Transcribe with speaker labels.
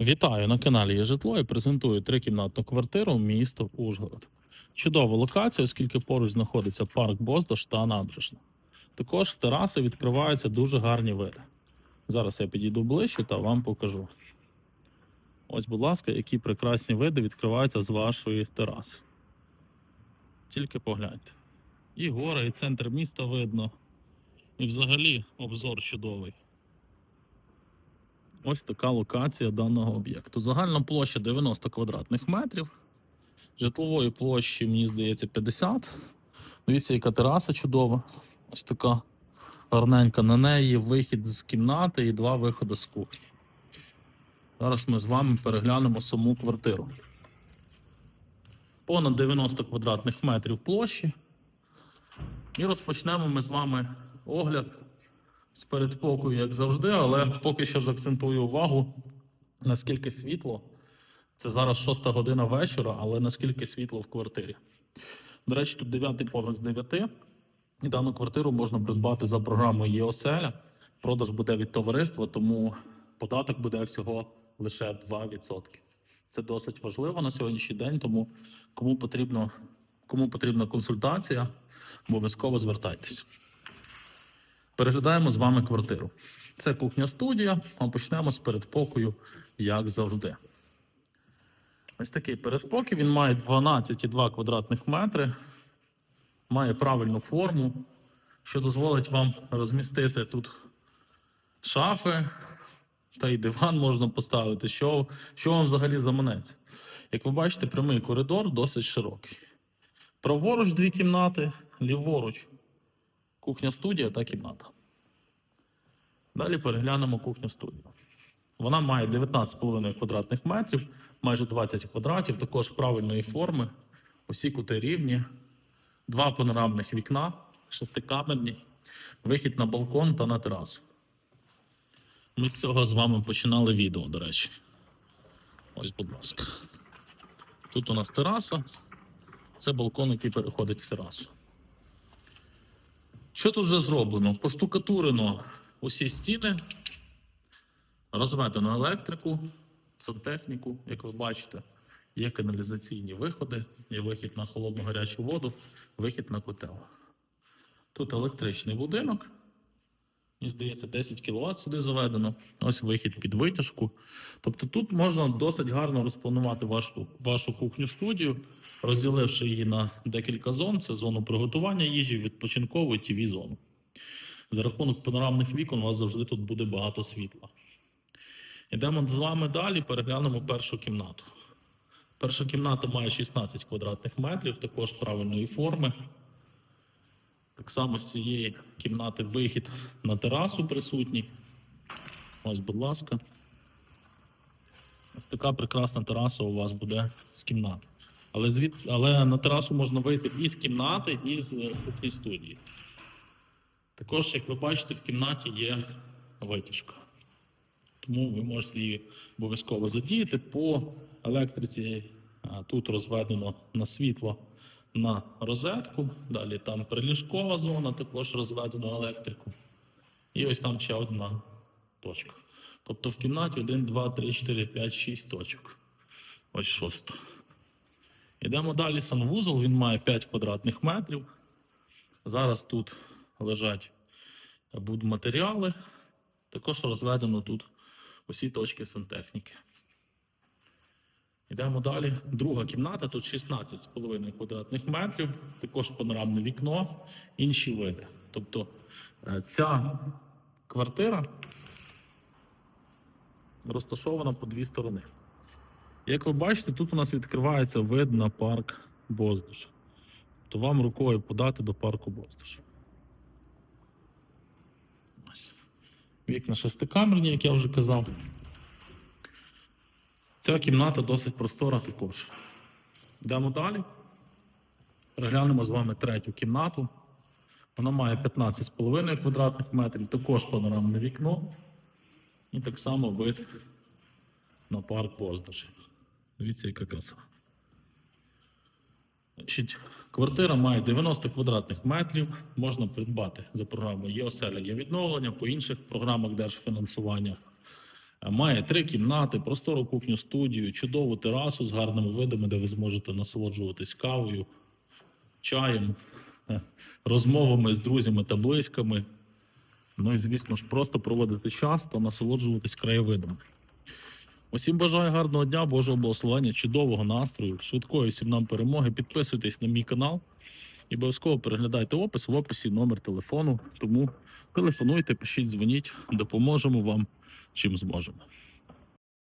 Speaker 1: Вітаю на каналі Є житло і презентую трикімнатну квартиру місто Ужгород. Чудова локація, оскільки поруч знаходиться парк Боздош та набережна. Також з тераси відкриваються дуже гарні види. Зараз я підійду ближче та вам покажу. Ось, будь ласка, які прекрасні види відкриваються з вашої тераси. Тільки погляньте. І гори, і центр міста видно. І взагалі обзор чудовий. Ось така локація даного об'єкту. Загальна площа 90 квадратних метрів. Житлової площі, мені здається, 50. Дивіться, яка тераса чудова. Ось така гарненька. На неї вихід з кімнати і два виходи з кухні. Зараз ми з вами переглянемо саму квартиру. Понад 90 квадратних метрів площі. І розпочнемо ми з вами огляд з передпокою, як завжди, але поки що заакцентую увагу, наскільки світло. Це зараз 6 година вечора, але наскільки світло в квартирі. До речі, тут 9 поверх з 9. І дану квартиру можна придбати за програмою ЄОСЕЛЯ. Продаж буде від товариства, тому податок буде всього лише 2%. Це досить важливо на сьогоднішній день, тому кому потрібно, кому потрібна консультація, обов'язково звертайтеся. Переглядаємо з вами квартиру. Це кухня студія, а почнемо з передпокою, як завжди. Ось такий передпокій. Він має 12,2 квадратних метри, має правильну форму, що дозволить вам розмістити тут шафи, та й диван можна поставити. Що, що вам взагалі заманеться? Як ви бачите, прямий коридор досить широкий. Праворуч дві кімнати, ліворуч кухня студія та кімната. Далі переглянемо кухню студію. Вона має 19,5 квадратних метрів, майже 20 квадратів, також правильної форми, усі кути рівні, два панорамних вікна, шестикамерні, вихід на балкон та на терасу. Ми з цього з вами починали відео, до речі. Ось, будь ласка. Тут у нас тераса, це балкон, який переходить в терасу. Що тут вже зроблено? Поштукатурено усі стіни, розведено електрику, сантехніку, як ви бачите, є каналізаційні виходи, є вихід на холодну гарячу воду, вихід на котел. Тут електричний будинок. Мені здається, 10 кВт сюди заведено. Ось вихід під витяжку. Тобто тут можна досить гарно розпланувати вашу, вашу кухню-студію, розділивши її на декілька зон. Це зону приготування їжі, відпочинкову і тв зону. За рахунок панорамних вікон у вас завжди тут буде багато світла. Йдемо з вами далі, переглянемо першу кімнату. Перша кімната має 16 квадратних метрів, також правильної форми. Так само з цієї кімнати вихід на терасу присутній. Ось, будь ласка. Ось така прекрасна тераса у вас буде з кімнати. Але, звід... Але на терасу можна вийти і з кімнати, і з кухні студії. Також, як ви бачите, в кімнаті є витяжка. Тому ви можете її обов'язково задіяти по електриці. Тут розведено на світло на розетку. Далі там приліжкова зона, також розведено електрику. І ось там ще одна точка. Тобто в кімнаті 1, 2, 3, 4, 5, 6 точок. Ось шоста. Йдемо далі. Санвузол. Він має 5 квадратних метрів. Зараз тут лежать будматеріали. Також розведено тут усі точки сантехніки. Йдемо далі. Друга кімната, тут 16,5 квадратних метрів, також панорамне вікно, інші види. Тобто е, ця квартира розташована по дві сторони. Як ви бачите, тут у нас відкривається вид на парк Боздош. То вам рукою подати до парку Боздош. Ось. Вікна шестикамерні, як я вже казав. Ця кімната досить простора також. Йдемо далі. Переглянемо з вами третю кімнату. Вона має 15,5 квадратних метрів, також панорамне вікно. І так само вид на парк Боздаш. Дивіться, яка краса. Значить, квартира має 90 квадратних метрів. Можна придбати за програмою ЄОСЕЛЯ є відновлення по інших програмах держфінансування. Має три кімнати, простору кухню студію, чудову терасу з гарними видами, де ви зможете насолоджуватись кавою, чаєм, е, розмовами з друзями та близькими. Ну і, звісно ж, просто проводити час та насолоджуватись краєвидом. Усім бажаю гарного дня, Божого благословення, чудового настрою, швидкої всім нам перемоги. Підписуйтесь на мій канал і обов'язково переглядайте опис в описі номер телефону. Тому телефонуйте, пишіть, дзвоніть, допоможемо вам чим зможемо.